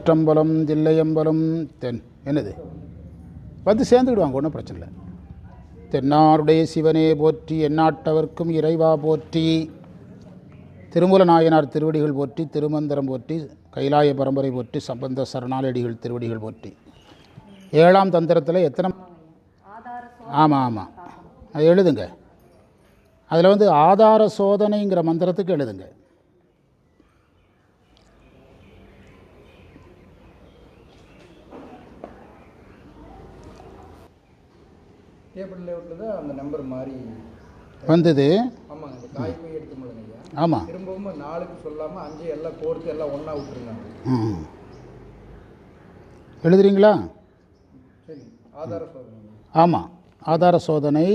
குற்றம்பலம் தில்லையம்பலம் தென் என்னது? வந்து சேர்ந்துக்கிடுவாங்க ஒன்றும் பிரச்சனை இல்லை. தென்னாருடைய சிவனே போற்றி எந்நாட்டவர்க்கும் இறைவா போற்றி திருமூல நாயனார் திருவடிகள் போற்றி திருமந்திரம் போற்றி கைலாய பரம்பரை போற்றி சம்பந்த சரணாலடிகள் திருவடிகள் போற்றி. ஏழாம் தந்திரத்தில் எத்தனை ஆமாம் ஆமாம் அது எழுதுங்க. அதில் வந்து ஆதார சோதனைங்கிற மந்திரத்துக்கு எழுதுங்க. டேபிள் லேஅவுட்டில் தான் அந்த நம்பர் மாறி வந்தது. ஆமாங்க இந்த காய் போய் எடுத்து முடியுங்க ஆமாம் திரும்பவும் நாலுக்கு சொல்லாமல் அஞ்சு எல்லாம் கோர்த்து எல்லாம் ஒன்றா விட்டுருந்தாங்க ம் எழுதுறீங்களா? சரி ஆதார சோதனை. ஆமாம் ஆதார சோதனை.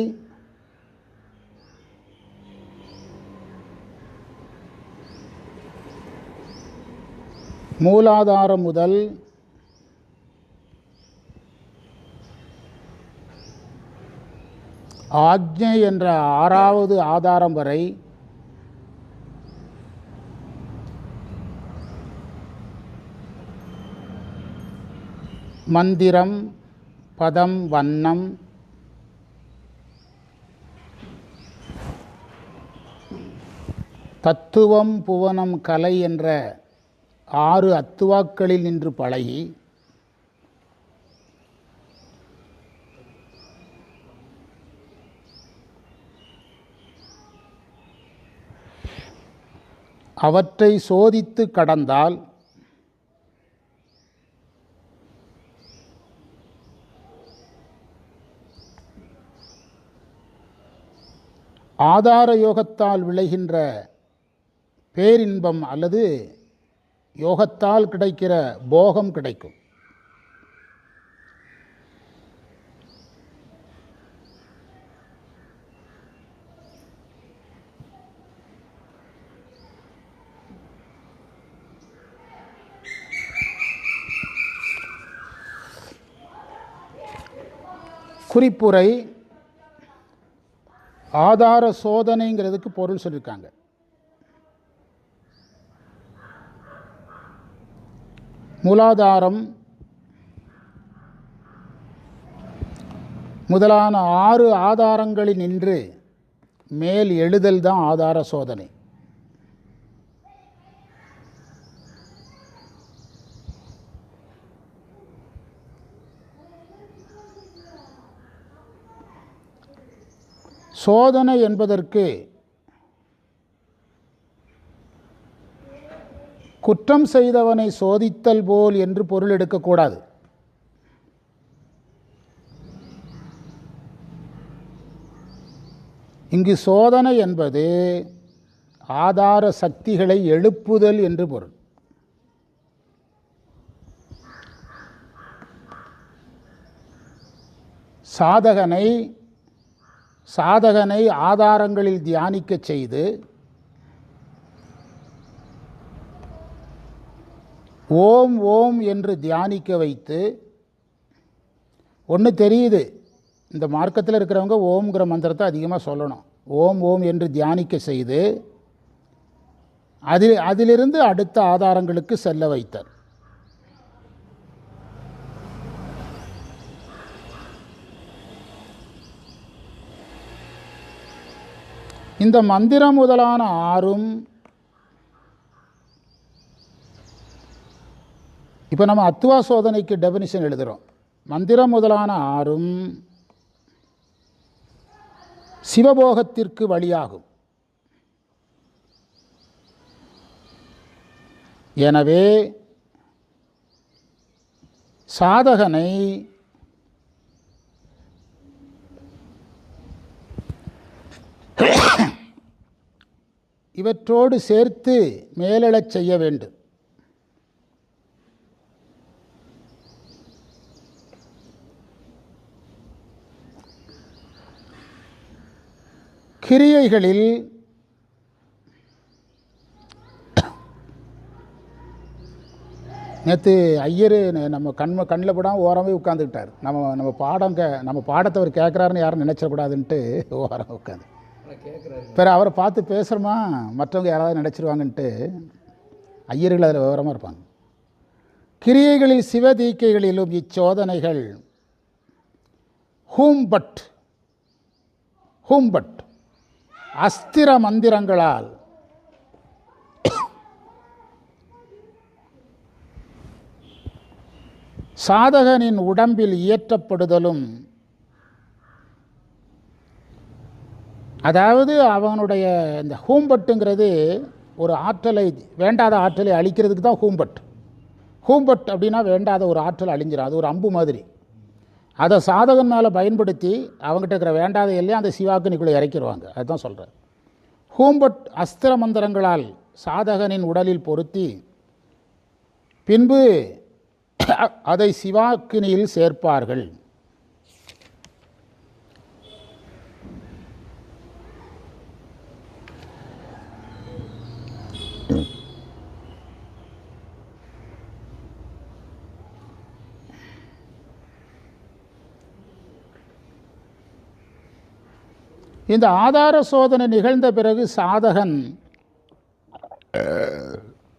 மூலாதாரம் முதல் ஆக்ஞை என்ற ஆறாவது ஆதாரம் வரை மந்திரம் பதம் வண்ணம் தத்துவம் புவனம் கலை என்ற ஆறு அத்துவாக்களில் நின்று பழகி அவற்றை சோதித்து கடந்தால் ஆதார யோகத்தால் விளைகின்ற பேரின்பம் அல்லது யோகத்தால் கிடைக்கிற போகம் கிடைக்கும். குறிப்புரை ஆதார சோதனைங்கிறதுக்கு பொருள் சொல்லியிருக்காங்க மூலாதாரம் முதலான ஆறு ஆதாரங்களினின்று மேல் எழுதல் தான் ஆதார சோதனை. சோதனை என்பதற்கு குற்றம் செய்தவனை சோதித்தல் போல் என்று பொருள் எடுக்கக்கூடாது இங்கு சோதனை என்பது ஆதார சக்திகளை எழுப்புதல் என்று பொருள். சாதகனை சாதகனை ஆதாரங்களில் தியானிக்கச் செய்து ஓம் ஓம் என்று தியானிக்க வைத்து ஒன்று தெரியுது. இந்த மார்க்கத்தில் இருக்கிறவங்க ஓம்ங்கிற மந்திரத்தை அதிகமாக சொல்லணும். ஓம் ஓம் என்று தியானிக்க செய்து அதில் அதிலிருந்து அடுத்த ஆதாரங்களுக்கு செல்ல வைத்தார் இந்த மந்திரம் முதலான ஆறும் இப்போ நம்ம அத்துவா சோதனைக்கு டெபினிஷன் எழுதுகிறோம் மந்திரம் முதலான ஆறும் சிவபோகத்திற்கு வழியாகும். எனவே சாதகனை இவற்றோடு சேர்த்து மேலெழச் செய்ய வேண்டும். கிரியைகளில் நேற்று ஐயர் நம்ம கண் கண்ணில் படாமல் ஓரமே உட்காந்துக்கிட்டார் நம்ம நம்ம பாடம் கே நம்ம பாடத்தை அவர் கேட்குறாருன்னு யாரும் நினச்சிடக்கூடாதுன்ட்டு ஓரம் உட்காந்து பிற அவரை பார்த்து பேசுகிறோமா மற்றவங்க யாராவது நினச்சிருவாங்கன்ட்டு ஐயர்கள் அதில் விவரமாக இருப்பாங்க. கிரியைகளில் சிவதீக்கைகளிலும் இச்சோதனைகள். ஹூம்பட். ஹூம்பட். அஸ்திர மந்திரங்களால். சாதகனின் உடம்பில் இயற்றப்படுதலும். அதாவது அவனுடைய இந்த ஹூம்பட்டுங்கிறது ஒரு ஆற்றலை வேண்டாத ஆற்றலை அழிக்கிறதுக்கு தான் ஹூம்பட். ஹூம்பட் அப்படின்னா வேண்டாத ஒரு ஆற்றல் அழிஞ்சிடும் அது ஒரு அம்பு மாதிரி. அதை சாதகன் மேலே பயன்படுத்தி அவங்ககிட்ட இருக்கிற வேண்டாத எல்லையும் அந்த சிவாக்கினிக்குள்ளே இறக்கிடுவாங்க. அதுதான் சொல்கிறேன் ஹூம்பட் அஸ்திர மந்திரங்களால் சாதகனின் உடலில் பொருத்தி பின்பு அதை சிவாக்கினியில் சேர்ப்பார்கள். இந்த ஆதார சோதனை நிகழ்ந்த பிறகு சாதகன்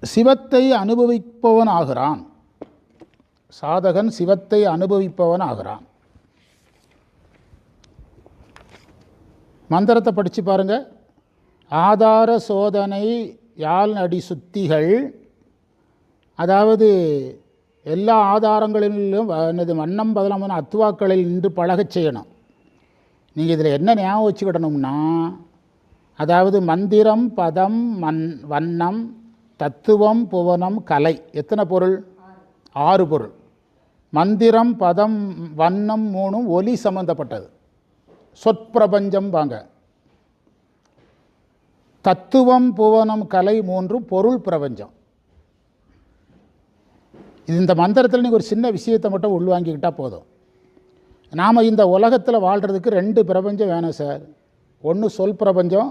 சிவத்தை அனுபவிப்பவன் ஆகிறான். சாதகன் சிவத்தை அனுபவிப்பவன் ஆகிறான். மந்திரத்தை படித்து பாருங்க. ஆதார சோதனை யாழ் அடி சுத்திகள் அதாவது எல்லா ஆதாரங்களிலும் என்னது வண்ணம் பதிலாமல் அத்துவாக்களில் நின்று பழகச் செய்யணும். நீங்கள் இதில் என்ன ஞாபகம் வச்சுக்கிடணும்னா அதாவது மந்திரம் பதம் மண் வண்ணம் தத்துவம் புவனம் கலை. எத்தனை பொருள்? ஆறு பொருள். மந்திரம் பதம் வண்ணம் மூணும் ஒலி சம்பந்தப்பட்டது. சொற்பிரபஞ்சம் வாங்க. தத்துவம் புவனம் கலை மூன்றும் பொருள் பிரபஞ்சம். இது இந்த மந்திரத்தில் நீங்கள் ஒரு சின்ன விஷயத்தை மட்டும் உள்வாங்கிக்கிட்டால் போதும். நாம் இந்த உலகத்தில் வாழ்கிறதுக்கு ரெண்டு பிரபஞ்சம் வேணும் சார். ஒன்று சொல் பிரபஞ்சம்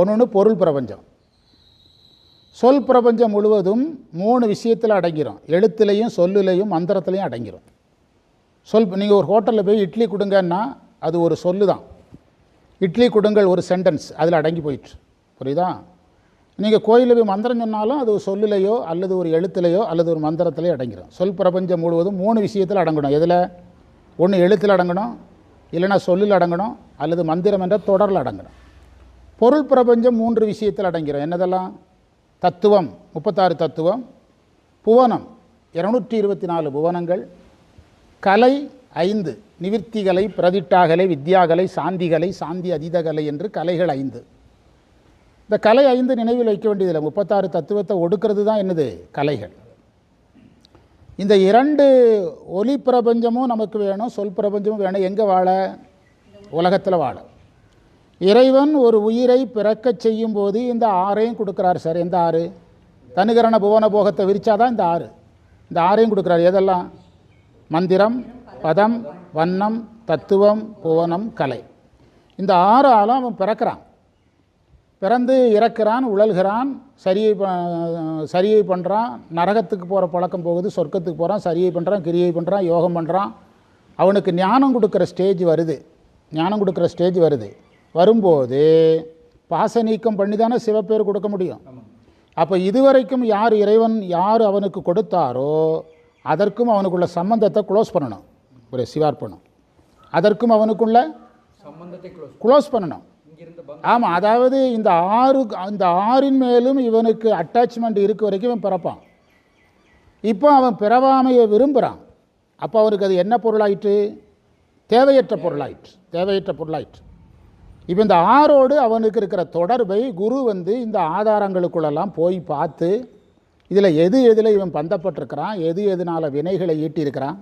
ஒன்று பொருள் பிரபஞ்சம். சொல் பிரபஞ்சம் முழுவதும் மூணு விஷயத்தில் அடங்கிரும். எழுத்துலையும் சொல்லுலையும் மந்திரத்துலையும் அடங்கிரும். சொல் நீங்கள் ஒரு ஹோட்டலில் போய் இட்லி கொடுங்கன்னா அது ஒரு சொல்லு தான் இட்லி கொடுங்கள் ஒரு சென்டென்ஸ் அதில் அடங்கி போயிட்டு புரியுதா? நீங்கள் கோயிலில் போய் மந்திரம் சொன்னாலும் அது ஒரு சொல்லுலையோ அல்லது ஒரு எழுத்துலையோ அல்லது ஒரு மந்திரத்திலையோ அடங்கிடும் சொல் பிரபஞ்சம் முழுவதும் மூணு விஷயத்தில் அடங்கணும். எதில்? ஒன்று எழுத்தில் அடங்கணும் இல்லைன்னா சொல்லில் அடங்கணும் அல்லது மந்திரம் என்ற தொடரில் அடங்கணும். பொருள் பிரபஞ்சம் மூன்று விஷயத்தில் அடங்கிறோம். என்னதெல்லாம்? தத்துவம் முப்பத்தாறு தத்துவம். புவனம் இருநூற்றி இருபத்தி நாலு புவனங்கள். கலை ஐந்து. நிவிற்த்திகளை பிரதிட்டாகலை வித்யாகலை சாந்திகலை சாந்தி அதீதகலை என்று கலைகள் ஐந்து. இந்த கலை ஐந்து நினைவில் வைக்க வேண்டியதில்லை. முப்பத்தாறு தத்துவத்தை ஒடுக்கிறது தான் என்னது? கலைகள். இந்த இரண்டு ஒலி பிரபஞ்சமும் நமக்கு வேணும் சொல் பிரபஞ்சமும் வேணும். எங்கே வாழ? உலகத்தில் வாழ. இறைவன் ஒரு உயிரை பிறக்கச் செய்யும் போது இந்த ஆறையும் கொடுக்குறாரு சார். எந்த ஆறு? தனுகரண புவன போகத்தை விரித்தாதான் இந்த ஆறு. இந்த ஆறையும் கொடுக்குறாரு. எதெல்லாம்? மந்திரம் பதம் வண்ணம் தத்துவம் புவனம் கலை. இந்த ஆறு ஆளும் அவன் பிறக்கிறான். பிறந்து இறக்குறான் உழல்கிறான் சரியை சரியை பண்ணுறான் நரகத்துக்கு போகிற பழக்கம் போகுது சொர்க்கத்துக்கு போகிறான் சரியை பண்ணுறான் கிரியை பண்ணுறான் யோகம் பண்ணுறான் அவனுக்கு ஞானம் கொடுக்குற ஸ்டேஜ் வருது. ஞானம் கொடுக்குற ஸ்டேஜ் வருது. வரும்போது பாச நீக்கம் பண்ணி தானே சிவப்பேர் கொடுக்க முடியும். அப்போ இதுவரைக்கும் யார் இறைவன் யார் அவனுக்கு கொடுத்தாரோ அதற்கும் அவனுக்குள்ள சம்பந்தத்தை க்ளோஸ் பண்ணணும். ஒரு சிவார்ப்பணம். அதற்கும் அவனுக்குள்ள சம்பந்தத்தை க்ளோஸ் பண்ணணும். ஆமாம் அதாவது இந்த ஆறு அந்த ஆறின் மேலும் இவனுக்கு அட்டாச்மெண்ட் இருக்க வரைக்கும் இவன் பிறப்பான். இப்போ அவன் பிறவாமையை விரும்புகிறான் அப்போ அவனுக்கு அது என்ன பொருளாயிற்று? தேவையற்ற பொருளாயிற்று. தேவையற்ற பொருளாயிற்று. இப்போ இந்த ஆறோடு அவனுக்கு இருக்கிற தொடர்பை குரு வந்து இந்த ஆதாரங்களுக்குள்ளெல்லாம் போய் பார்த்து இதில் எது எதில் இவன் பந்தப்பட்டிருக்கிறான் எது எதனால் வினைகளை ஈட்டியிருக்கிறான்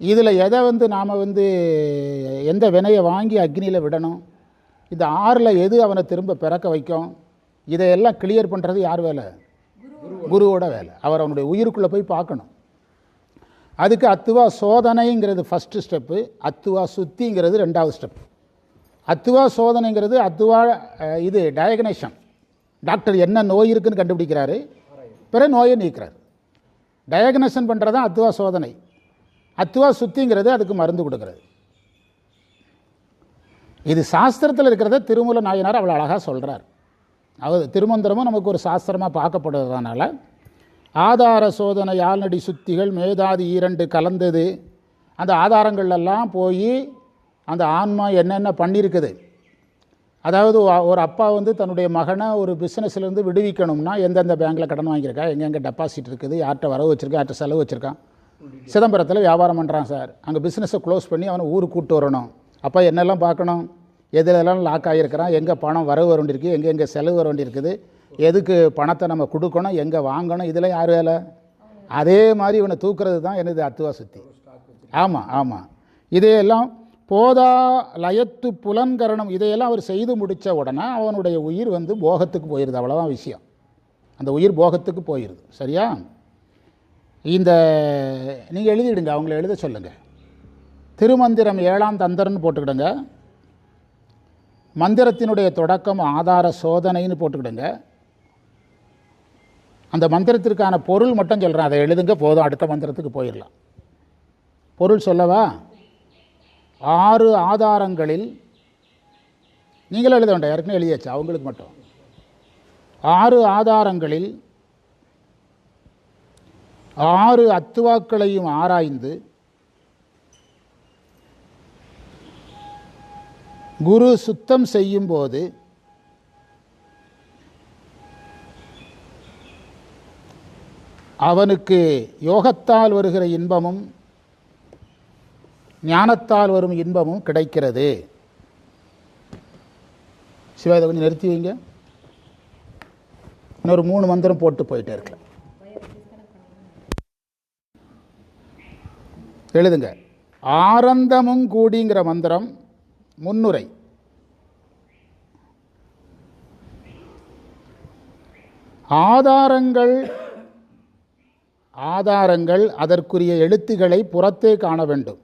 இதில் எதை வந்து நாம் வந்து எந்த வினையை வாங்கி அக்னியில் விடணும் இந்த ஆறில் எது அவனை திரும்ப பிறக்க வைக்கும்? இதையெல்லாம் கிளியர் பண்ணுறது யார் வேலை? குருவோட வேலை. அவர் அவனுடைய உயிருக்குள்ளே போய் பார்க்கணும். அதுக்கு அத்துவா சோதனைங்கிறது ஃபஸ்ட்டு ஸ்டெப்பு அத்துவா சுத்திங்கிறது ரெண்டாவது ஸ்டெப் அத்துவா சோதனைங்கிறது அத்துவா இது டயக்னேஷன் டாக்டர் என்ன நோய் இருக்குன்னு கண்டுபிடிக்கிறாரு. பிறகு நோயை நீக்கிறார். டயக்னேஷன் பண்ணுறது தான் அத்துவா சோதனை. அத்துவா சுத்திங்கிறது அதுக்கு மருந்து கொடுக்கறது. இது சாஸ்திரத்தில் இருக்கிறத திருமூல நாயனார் அவ்வளோ அழகாக சொல்கிறார் அவர் திருமந்திரமும் நமக்கு ஒரு சாஸ்திரமாக பார்க்கப்படுறதுனால ஆதார சோதனை யாழ்நடி சுத்திகள் மேதாதி ஈரண்டு கலந்தது. அந்த ஆதாரங்கள்லாம் போய் அந்த ஆன்மா என்னென்ன பண்ணியிருக்குது. அதாவது ஒரு அப்பா வந்து தன்னுடைய மகனை ஒரு பிஸ்னஸ்லேருந்து விடுவிக்கணும்னா எந்தெந்த பேங்க்கில் கடன் வாங்கியிருக்கா எங்கெங்கே டெபாசிட் இருக்குது யார்கிட்ட வரவு வச்சுருக்கா யார்கிட்ட செலவு வச்சுருக்கான் சிதம்பரத்தில் வியாபாரம் பண்ணுறான் சார். அங்கே பிஸ்னஸை க்ளோஸ் பண்ணி அவனை ஊருக்கு கூப்பிட்டு வரணும். அப்போ என்னெல்லாம் பார்க்கணும்? எதுலெல்லாம் லாக் ஆகியிருக்கிறான் எங்கே பணம் வரவு வர வேண்டியிருக்கு எங்கே எங்கே செலவு வர வேண்டியிருக்குது எதுக்கு பணத்தை நம்ம கொடுக்கணும்? எங்கே வாங்கணும்? இதெல்லாம் யார் வேலை? அதே மாதிரி இவனை தூக்குறது தான் எனது அத்துவா சுத்தி ஆமாம் ஆமாம் இதையெல்லாம் போதா லயத்து புலன்கரணம் இதையெல்லாம் அவர் செய்து முடித்த உடனே அவனுடைய உயிர் வந்து போகத்துக்கு போயிடுது அவ்வளோதான் விஷயம். அந்த உயிர் போகத்துக்கு போயிடுது சரியா? இந்த நீங்கள் எழுதிடுங்க. அவங்கள எழுத சொல்லுங்கள் திருமந்திரம் ஏழாம் தந்தர்னு போட்டுக்கிடுங்க. மந்திரத்தினுடைய தொடக்கம் ஆதார சோதனைன்னு போட்டுக்கிடுங்க. அந்த மந்திரத்திற்கான பொருள் மட்டும் சொல்கிறேன் அதை எழுதுங்க போதும். அடுத்த மந்திரத்துக்கு போயிடலாம். பொருள் சொல்லவா? ஆறு ஆதாரங்களில் நீங்களும் எழுத வேண்டாம். ஏற்கனவே எழுதியாச்சு. அவங்களுக்கு மட்டும். ஆறு ஆதாரங்களில் ஆறு அத்துவாக்களையும் ஆராய்ந்து குரு சுத்தம் செய்யும்போது அவனுக்கு யோகத்தால் வருகிற இன்பமும் ஞானத்தால் வரும் இன்பமும் கிடைக்கிறது. சிவா இதை கொஞ்சம் நிறுத்தி வைங்க. இன்னொரு மூணு மந்திரம் போட்டு போயிட்டே இருக்கலாம். எழுதுங்க. ஆரந்தமும் கூடிங்கிற மந்திரம் முன்னுரை. ஆதாரங்கள் ஆதாரங்கள் அதற்குரிய எழுத்துக்களை புறத்தே காண வேண்டும்.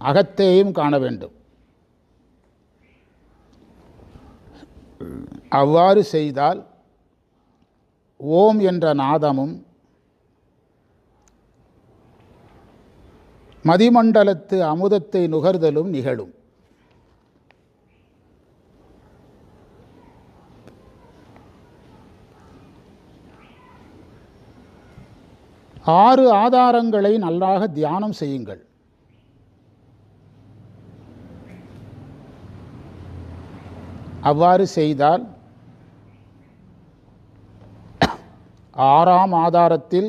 அகத்தேயும் காண வேண்டும். அவ்வாறு செய்தால் ஓம் என்ற நாதமும் மதிமண்டலத்து அமுதத்தை நுகர்தலும் நிகழும். ஆறு ஆதாரங்களை நன்றாக தியானம் செய்யுங்கள். அவ்வாறு செய்தால் ஆறாம் ஆதாரத்தில்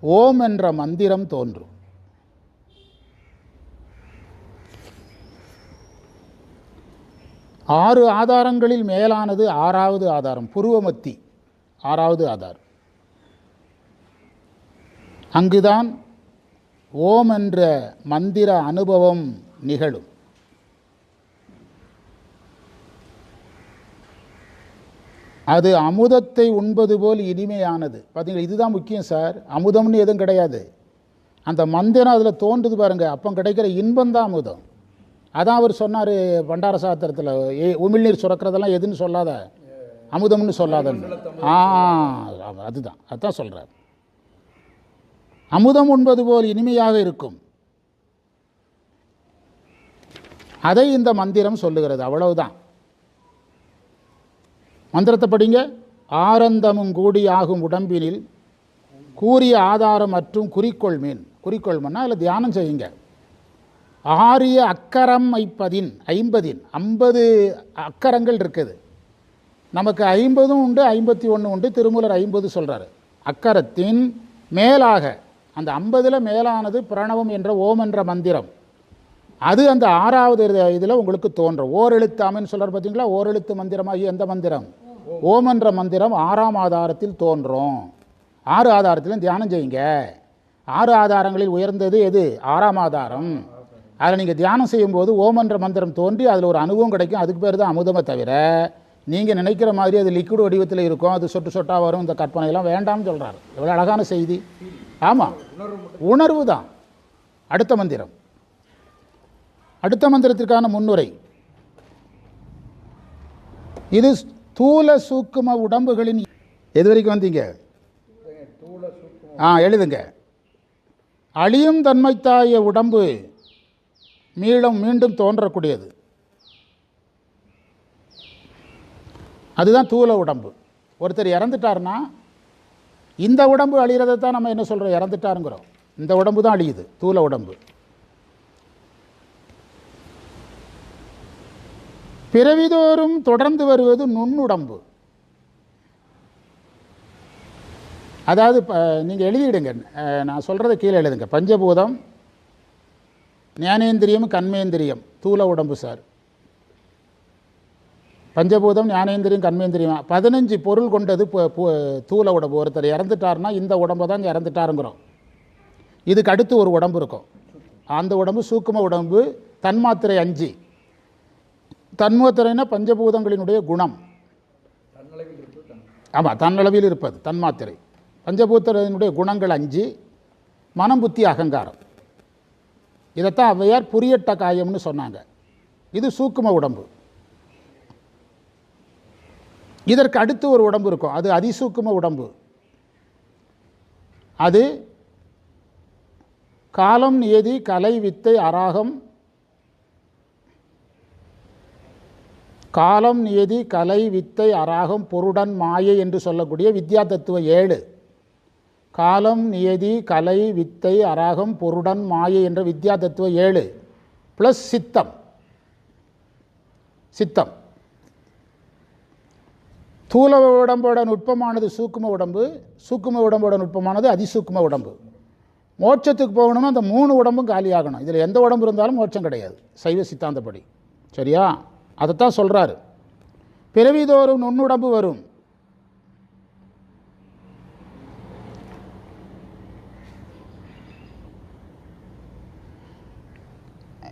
ஓம் என்ற மந்திரம் தோன்றும். ஆறு ஆதாரங்களில் மேலானது ஆறாவது ஆதாரம் புருவமத்தி ஆறாவது ஆதாரம். அங்குதான் ஓம் என்ற மந்திர அனுபவம் நிகழும். அது அமுதத்தை உண்பது போல் இனிமையானது. பார்த்தீங்களா இதுதான் முக்கியம் சார். அமுதம்னு எதுவும் கிடையாது. அந்த மந்திரம் அதில் தோன்றுது பாருங்கள் அப்போ கிடைக்கிற இன்பம் தான் அமுதம். அதான் அவர் சொன்னார் பண்டார சாத்திரத்தில். ஏ உமிழ்நீர் சுரக்கிறதெல்லாம் எதுன்னு சொல்லாத. அமுதம்னு சொல்லாதன்னு ஆ அதுதான். அதுதான் சொல்கிறார் அமுதம் உண்பது போல் இனிமையாக இருக்கும். அதை இந்த மந்திரம் சொல்லுகிறது. அவ்வளவுதான். மந்திரத்தை படிங்க. ஆரந்தமும் கூடி ஆகும் உடம்பினில் கூறிய ஆதாரம் மற்றும் குறிக்கோள் மீன் குறிக்கோள் மீன்னா அதில் தியானம் செய்யுங்க. ஆரிய அக்கரம் ஐப்பதின் ஐம்பதின் ஐம்பது அக்கரங்கள் இருக்குது. நமக்கு ஐம்பதும் உண்டு ஐம்பத்தி ஒன்று உண்டு. திருமூலர் ஐம்பது சொல்கிறாரு அக்கரத்தின் மேலாக அந்த ஐம்பதில் மேலானது பிரணவம் என்ற ஓம் என்ற மந்திரம். அது அந்த ஆறாவது இதில் உங்களுக்கு தோன்றும். ஓரெழுத்து அமைன்னு சொல்கிறார் பார்த்தீங்களா ஓரெழுத்து மந்திரமாகி எந்த மந்திரம். ஓம் என்ற மந்திரம் ஆறாம் ஆதாரத்தில் தோன்றும். ஆறு ஆதாரத்திலும் தியானம் செய்யுங்க. ஆறு ஆதாரங்களில் உயர்ந்தது எது? ஆறாம் ஆதாரம். அதில் நீங்கள் தியானம் செய்யும்போது ஓம் என்ற மந்திரம் தோன்றி அதில் ஒரு அனுபவம் கிடைக்கும். அதுக்கு பேர் தான் அமுதமே தவிர நீங்கள் நினைக்கிற மாதிரி அது லிக்விட் வடிவத்தில் இருக்கும். அது சொட்டு சொட்டாக வரும். இந்த கற்பனையெல்லாம் வேண்டாம்னு சொல்கிறார் எவ்வளோ அழகான செய்தி. ஆமாம் உணர்வு தான். அடுத்த மந்திரம். அடுத்த மந்திரத்திற்கான முன்னுரை. இது தூல சூக்கும உடம்புகளின் எது வரைக்கும் வந்தீங்க? ஆ எழுதுங்க. அழியும் தன்மைத்தாய உடம்பு மீளும் மீண்டும் தோன்றக்கூடியது. அதுதான் தூல உடம்பு. ஒருத்தர் இறந்துட்டாருன்னா இந்த உடம்பு அழிகிறதை தான் நம்ம என்ன சொல்கிறோம் இறந்துட்டாருங்கிறோம். இந்த உடம்பு தான் அழியுது தூல உடம்பு. பிறவிதோறும் தொடர்ந்து வருவது நுண்ணுடம்பு. அதாவது நீங்கள் எழுதிடுங்க. நான் சொல்கிறத கீழே எழுதுங்க. பஞ்சபூதம் ஞானேந்திரியம் கண்மேந்திரியம். தூள உடம்பு சார். பஞ்சபூதம் ஞானேந்திரியம் கண்மேந்திரியம். பதினஞ்சு பொருள் கொண்டது தூள உடம்பு. ஒருத்தர் இறந்துட்டாருன்னா இந்த உடம்பை தான் இறந்துட்டாருங்கிறோம். இதுக்கு அடுத்து ஒரு உடம்பு இருக்கும். அந்த உடம்பு சூக்கும உடம்பு தன்மாத்திரை அஞ்சு. தன்மாத்திரைனா பஞ்சபூதங்களினுடைய குணம். ஆமாம் தன்னளவில் இருப்பது தன்மாத்திரை. பஞ்சபூதத்தினுடைய குணங்கள் அஞ்சு மனம் புத்தி அகங்காரம். இதைத்தான் ஔவையார் புரியட்ட காயம்னு சொன்னாங்க. இது சூக்கும உடம்பு. இதற்கு அடுத்து ஒரு உடம்பு இருக்கும். அது அதிசூக்கும உடம்பு. அது காலம் நியதி கலை வித்தை அராகம் காலம் நியதி கலை வித்தை அராகம் பொருடன் மாயை என்று சொல்லக்கூடிய வித்யா தத்துவ ஏழு. காலம் நியதி கலை வித்தை அராகம் பொருடன் மாயை என்ற வித்யா தத்துவ ஏழு. ப்ளஸ் சித்தம். சித்தம். தூல உடம்போட நுட்பமானது சூக்கும உடம்பு சூக்கும உடம்போட நுட்பமானது அதிசூக்கும உடம்பு. மோட்சத்துக்கு போகணும்னா அந்த மூணு உடம்பும் காலியாகணும். இதில் எந்த உடம்பு இருந்தாலும் மோட்சம் கிடையாது. சைவ சித்தாந்தப்படி. சரியா? அதைத்தான் சொல்கிறாரு பிறவிதோறும் நுண்ணுடம்பு வரும்.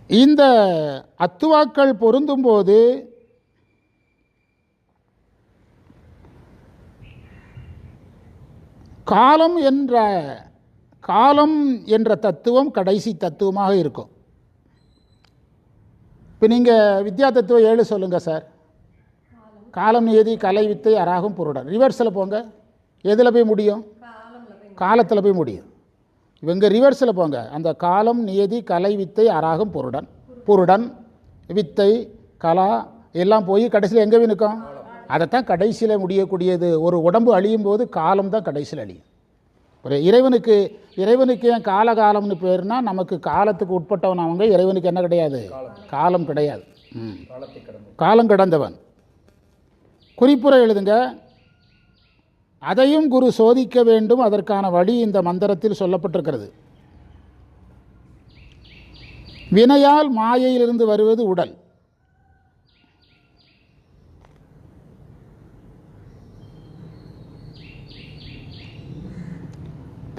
இந்த அத்துவாக்கள் பொருந்தும்போது காலம் என்ற காலம் என்ற தத்துவம் கடைசி தத்துவமாக இருக்கும். இப்போ நீங்கள் வித்யா தத்துவம் ஏழு சொல்லுங்கள் சார். காலம் நியதி கலை வித்தை அராகும் பொருடன். ரிவர்ஸில் போங்க. எதில் போய் முடியும்? காலத்தில் போய் முடியும். இவங்க ரிவர்ஸில் போங்க. அந்த காலம் நியதி கலை வித்தை அராகும் பொருடன். பொருடன் வித்தை கலா எல்லாம் போய் கடைசியில் எங்கே போய் நிற்கும்? அதைத்தான் கடைசியில் முடியக்கூடியது. ஒரு உடம்பு அழியும் போது காலம் தான் கடைசியில் அழியும். ஒரு இறைவனுக்கு இறைவனுக்கு ஏன் காலகாலம்னு பேர்னா நமக்கு காலத்துக்கு உட்பட்டவன் அவங்க இறைவனுக்கு என்ன கிடையாது? காலம் கிடையாது. ம். காலம் கடந்தவன். குறிப்புரை எழுதுங்க. அதையும் குரு சோதிக்க வேண்டும். அதற்கான வழி இந்த மந்திரத்தில் சொல்லப்பட்டிருக்கிறது. வினையால் மாயையிலிருந்து வருவது உடல்.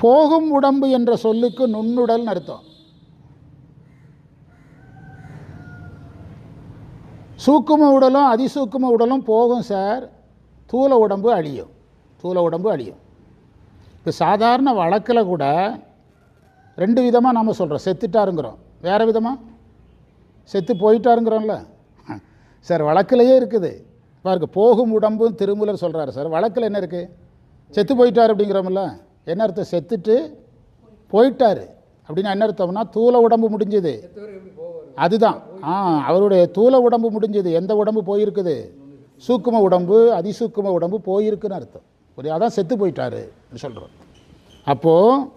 போகும் உடம்பு என்ற சொல்லுக்கு நுண்ணுடல்னு அர்த்தம். சூக்கும உடலும் அதிசூக்கும உடலும் போகும் சார். தூல உடம்பு அழியும். தூல உடம்பு அழியும். இப்போ சாதாரண வழக்கில் கூட ரெண்டு விதமாக நம்ம சொல்கிறோம் செத்துட்டாருங்கிறோம். வேறு விதமாக செத்து போயிட்டாருங்கிறோம்ல. சார் வழக்கிலேயே இருக்குது. பாருங்க போகும் உடம்பும் திருமூலர் சொல்கிறாரு சார். வழக்கில் என்ன இருக்குது செத்து போயிட்டார் அப்படிங்கிறோம்ல. என்ன அர்த்தம்? செத்துட்டு போயிட்டாரு. அப்படின்னா என்ன அர்த்தம்னா தூள உடம்பு முடிஞ்சது. அதுதான். ஆ அவருடைய தூள உடம்பு முடிஞ்சது. எந்த உடம்பு போயிருக்குது? சூக்கும உடம்பு அதிசூக்கும உடம்பு போயிருக்குன்னு அர்த்தம். புரியா அதான் செத்து போயிட்டாரு சொல்கிறோம் அப்போது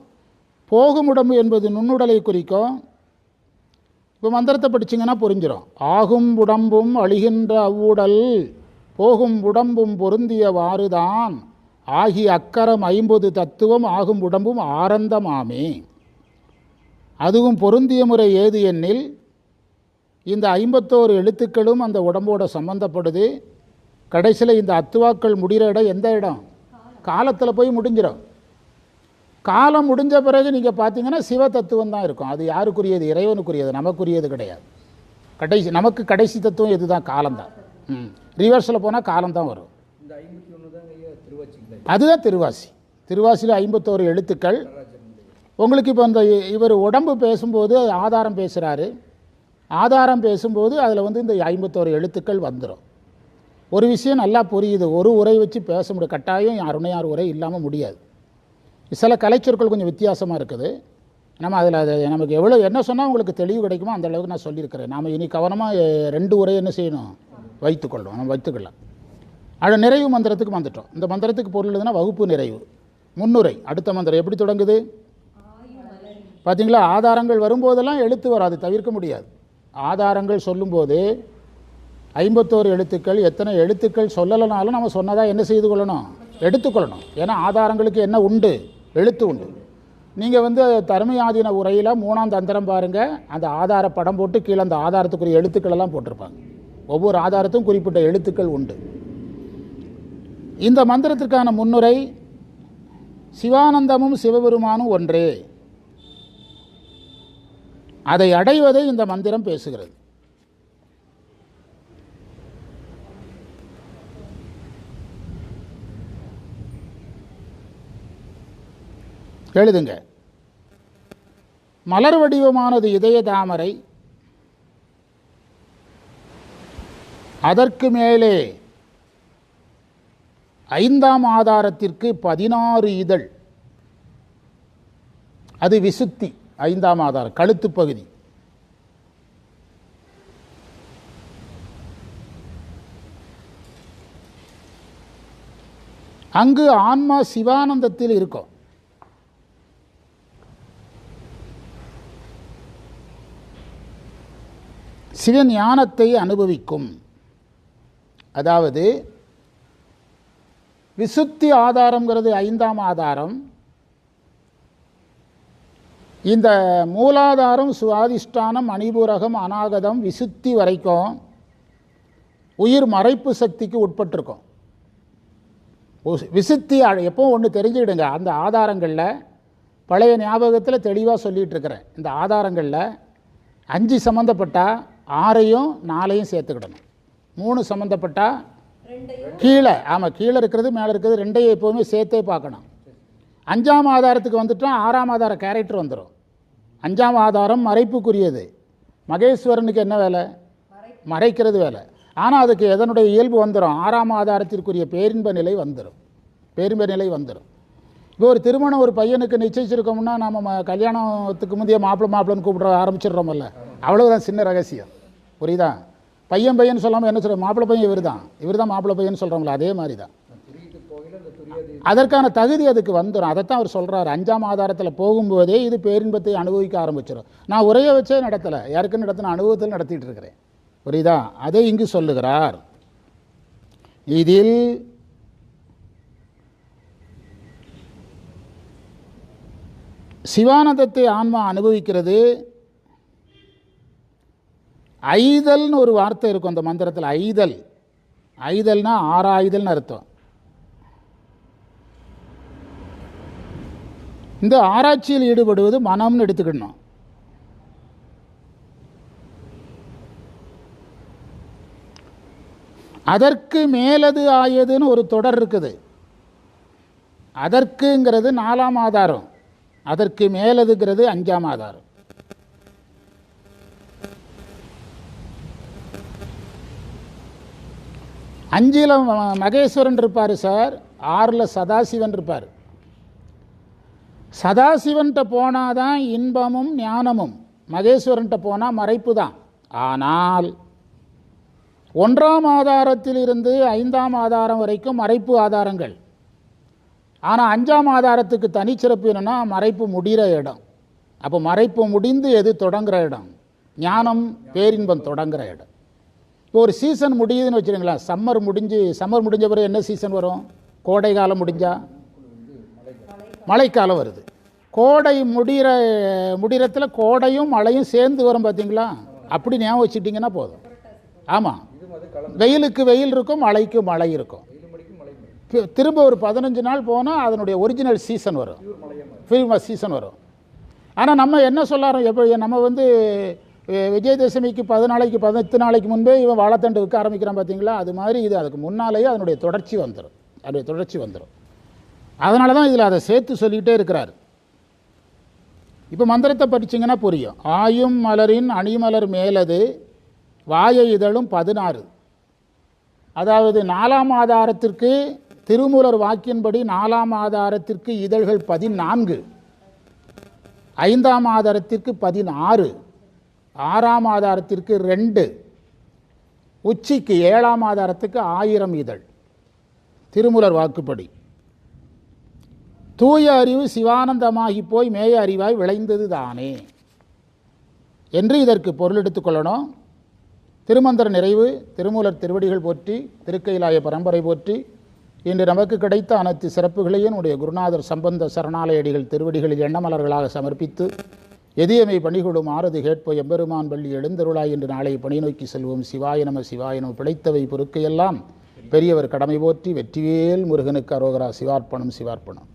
போகும் உடம்பு என்பது நுண்ணுடலை குறிக்கும். இப்போ மந்திரத்தை படிச்சிங்கன்னா புரிஞ்சிடும் ஆகும் உடம்பும் அழிகின்ற அவ்வுடல் போகும் உடம்பும் பொருந்தியவாறுதான். ஆகி அக்கரம் ஐம்பது தத்துவம் ஆகும் உடம்பும் ஆரந்தமாமே. அதுவும் பொருந்திய முறை ஏது எண்ணில் இந்த ஐம்பத்தோரு எழுத்துக்களும் அந்த உடம்போட சம்மந்தப்படுது கடைசியில் இந்த அத்துவாக்கள் முடிகிற இடம் எந்த இடம்? காலத்தில் போய் முடிஞ்சிடும் காலம் முடிஞ்ச பிறகு நீங்கள் பார்த்தீங்கன்னா சிவ தத்துவம் தான் இருக்கும். அது யாருக்குரியது? இறைவனுக்குரியது நமக்குரியது கிடையாது. கடைசி நமக்கு கடைசி தத்துவம் இதுதான் காலம்தான். ம். ரிவர்ஸில் போனால் காலம்தான் வரும் இந்த ஐம்பத்தி ஒன்று தாங்க ஐயா திருவாச்சிங்களே அதுதான் திருவாசி. திருவாசியில் ஐம்பத்தோரு எழுத்துக்கள். உங்களுக்கு இப்போ இந்த இவர் உடம்பு பேசும்போது ஆதாரம் பேசுகிறாரு ஆதாரம் பேசும்போது அதில் வந்து இந்த ஐம்பத்தோரு எழுத்துக்கள் வந்துடும் ஒரு விஷயம் நல்லா புரியுது. ஒரு உரை வச்சு பேச முடியும். கட்டாயம் அருணையார் உரை இல்லாமல் முடியாது. சில கலைச்சொற்கள் கொஞ்சம் வித்தியாசமாக இருக்குது. நம்ம அதில் அது நமக்கு எவ்வளோ என்ன சொன்னால் உங்களுக்கு தெளிவு கிடைக்குமோ அந்த அளவுக்கு நான் சொல்லியிருக்கிறேன். நாம் இனி கவனமாக ரெண்டு உரை என்ன செய்யணும்? வைத்துக்கொள்ளும் நம்ம வைத்துக்கலாம் அட நிறைவு மந்திரத்துக்கு வந்துட்டோம். இந்த மந்திரத்துக்கு பொருள் எதுனா வகுப்பு நிறைவு. முன்னுரை. அடுத்த மந்திரம் எப்படி தொடங்குது? பார்த்தீங்களா ஆதாரங்கள் வரும்போதெல்லாம் எழுத்து வராது தவிர்க்க முடியாது. ஆதாரங்கள் சொல்லும்போது ஐம்பத்தோரு எழுத்துக்கள் எத்தனை எழுத்துக்கள் சொல்லலைனாலும் நம்ம சொன்னதாக என்ன செய்து கொள்ளணும்? எடுத்துக்கொள்ளணும் ஏன்னா ஆதாரங்களுக்கு என்ன உண்டு? எழுத்து உண்டு. நீங்கள் வந்து தருமையாதீன உரையில் மூணாம் தந்திரம் பாருங்கள் அந்த ஆதார படம் போட்டு கீழே அந்த ஆதாரத்துக்குரிய எழுத்துக்கள் எல்லாம் போட்டிருப்பாங்க. ஒவ்வொரு ஆதாரத்தும் குறிப்பிட்ட எழுத்துக்கள் உண்டு. இந்த மந்திரத்திற்கான முன்னுரை சிவானந்தமும் சிவபெருமானும் ஒன்றே. அதை அடைவதை இந்த மந்திரம் பேசுகிறது. எழுதுங்க. மலர் வடிவமானது இதய தாமரை. அதற்கு மேலே ஐந்தாம் ஆதாரத்திற்கு பதினாறு இதழ். அது விசுத்தி ஐந்தாம் ஆதாரம் கழுத்து பகுதி. அங்கு ஆன்மா சிவானந்தத்தில் இருக்கும். சிவஞானத்தை அனுபவிக்கும். அதாவது விசுத்தி ஆதாரங்கிறது ஐந்தாம் ஆதாரம். இந்த மூலாதாரம் சுவாதிஷ்டானம் அணிபூரகம் அநாகதம் விசுத்தி வரைக்கும் உயிர் மறைப்பு சக்திக்கு உட்பட்டிருக்கும். விசுத்தி எப்போவும் ஒன்று தெரிஞ்சுக்கிடுங்க. அந்த ஆதாரங்களில் பழைய ஞாபகத்தில் தெளிவாக சொல்லிகிட்டு இருக்கிறேன் இந்த ஆதாரங்களில் அஞ்சு சம்மந்தப்பட்டால் ஆறையும் நாலையும் சேர்த்துக்கிடணும். மூணு சம்மந்தப்பட்டால் கீழே ஆமாம் கீழே இருக்கிறது மேலே இருக்கிறது ரெண்டையும் எப்போவுமே சேர்த்தே பார்க்கணும். அஞ்சாம் ஆதாரத்துக்கு வந்துட்டா ஆறாம் ஆதார கேரக்டர் வந்துடும் அஞ்சாம் ஆதாரம் மறைப்புக்குரியது. மகேஸ்வரனுக்கு என்ன வேலை? மறைக்கிறது வேலை. ஆனால் அதுக்கு எதனுடைய இயல்பு வந்துடும் ஆறாம் ஆதாரத்திற்குரிய பேரின்ப நிலை வந்துடும் பேரின்ப நிலை வந்துடும் இப்போ ஒரு திருமணம் ஒரு பையனுக்கு நிச்சயிச்சிருக்கோம்னா நம்ம கல்யாணத்துக்கு முந்தைய மாப்பிள்ளை மாப்பிள்ளைன்னு கூப்பிட ஆரம்பிச்சிடுறோம்ல அவ்வளவுதான் சின்ன ரகசியம். புரியுதா? பையன் பையன் சொல்லாமல் என்ன சொல்கிறோம் மாப்பிள்ளை பையன் இவர் தான் இவர் தான் மாப்பிள்ளை பையன் சொல்கிறோம்ல அதே மாதிரி தான் அதற்கான தகுதி அதுக்கு வந்துடும் அதைத்தான் அவர் சொல்கிறார் அஞ்சாம் ஆதாரத்தில் போகும்போதே இது பேரின்பத்தை அனுபவிக்க ஆரம்பிச்சிடும் நான் உரையை வச்சே நடத்தலை. யாருக்குன்னு நடத்தின அனுபவத்தில் நடத்திட்டு இருக்கிறேன். புரியுதா? அதை இங்கு சொல்லுகிறார். இதில் சிவானந்தத்தை ஆன்மா அனுபவிக்கிறது ஐதல்னு ஒரு வார்த்தை இருக்கும் அந்த மந்திரத்தில் ஐதல். ஐதல்னா ஆறாயுதல்னு அர்த்தம். இந்த ஆராய்ச்சியில் ஈடுபடுவது மனம்னு எடுத்துக்கணும். அதற்கு மேலது ஆயதுன்னு ஒரு தொடர் இருக்குது. அதற்குங்கிறது நாலாம் ஆதாரம். அதற்கு மேலதுங்கிறது அஞ்சாம் ஆதாரம். அஞ்சில் மகேஸ்வரன் இருப்பார் சார் ஆறில் சதாசிவன் இருப்பார். சதாசிவன்கிட்ட போனால் தான் இன்பமும் ஞானமும் மகேஸ்வரன்கிட்ட போனால் மறைப்பு தான் ஆனால் ஒன்றாம் ஆதாரத்திலிருந்து ஐந்தாம் ஆதாரம் வரைக்கும் மறைப்பு ஆதாரங்கள். ஆனால் அஞ்சாம் ஆதாரத்துக்கு தனிச்சிறப்பு என்னென்னா மறைப்பு முடிகிற இடம். அப்போ மறைப்பு முடிந்து எது தொடங்குற இடம்? ஞானம் பேரின்பம் தொடங்குகிற இடம். இப்போ ஒரு சீசன் முடியுதுன்னு வச்சுருங்களேன் சம்மர் முடிஞ்சு சம்மர் முடிஞ்ச பிறகு என்ன சீசன் வரும்? கோடை காலம் முடிஞ்சா? மழைக்காலம் வருது. கோடை முடிகிற முடிகிறத்துல கோடையும் மழையும் சேர்ந்து வரும் பார்த்தீங்களா அப்படி ஞாபகம் வச்சுட்டிங்கன்னா போதும். ஆமாம் வெயிலுக்கு வெயில் இருக்கும் மழைக்கு மழை இருக்கும். திரும்ப ஒரு பதினஞ்சு நாள் போனால் அதனுடைய ஒரிஜினல் சீசன் வரும். பியூர் ஃபில்ம் சீசன் வரும். ஆனால் நம்ம என்ன சொல்லாரோம் எப்போ நம்ம வந்து விஜயதசமிக்கு பதினாளைக்கு பதினெட்டு நாளைக்கு முன்பே இவன் வாழைத்தண்டு விற்க ஆரம்பிக்கிறான் பார்த்தீங்களா? அது மாதிரி இது அதுக்கு முன்னாலேயே அதனுடைய தொடர்ச்சி வந்துடும் அதனுடைய தொடர்ச்சி வந்துடும் அதனால தான் இதில் அதை சேர்த்து சொல்லிக்கிட்டே இருக்கிறார். இப்போ மந்திரத்தை படிச்சிங்கன்னா புரியும். ஆயும் மலரின் அணிமலர் மேலது வாய இதழும் பதினாறு. அதாவது நாலாம் ஆதாரத்திற்கு திருமூலர் வாக்கின்படி நாலாம் ஆதாரத்திற்கு இதழ்கள் பதினான்கு. ஐந்தாம் ஆதாரத்திற்கு பதினாறு. ஆறாம் ஆதாரத்திற்கு ரெண்டு உச்சிக்கு ஏழாம் ஆதாரத்துக்கு ஆயிரம் இதழ். திருமுலர் வாக்குப்படி. தூய அறிவு சிவானந்தமாகி போய் மேய அறிவாய் விளைந்தது தானே. என்று இதற்கு பொருள் எடுத்துக்கொள்ளணும் திருமந்திர நிறைவு திருமூலர் திருவடிகள் போற்றி திருக்கையிலாய பரம்பரை போற்றி இன்று நமக்கு கிடைத்த அனைத்து சிறப்புகளையும் உடைய குருநாதர் சம்பந்த சரணாலயடிகள் திருவடிகளில் எண்ணமலர்களாக சமர்ப்பித்து எதியமை பணிகொடும் ஆரதி கேட்ப எம்பெருமான் பள்ளி எழுந்தருளாய் என்று நாளை பணி நோக்கி செல்வோம். சிவாய நம சிவாய நம. பிழைத்தவை பொறுக்கையெல்லாம் பெரியவர் கடமை போற்றி வெற்றிவேல் முருகனுக்கு அரோகரா. சிவார்ப்பணம் சிவார்ப்பணம்.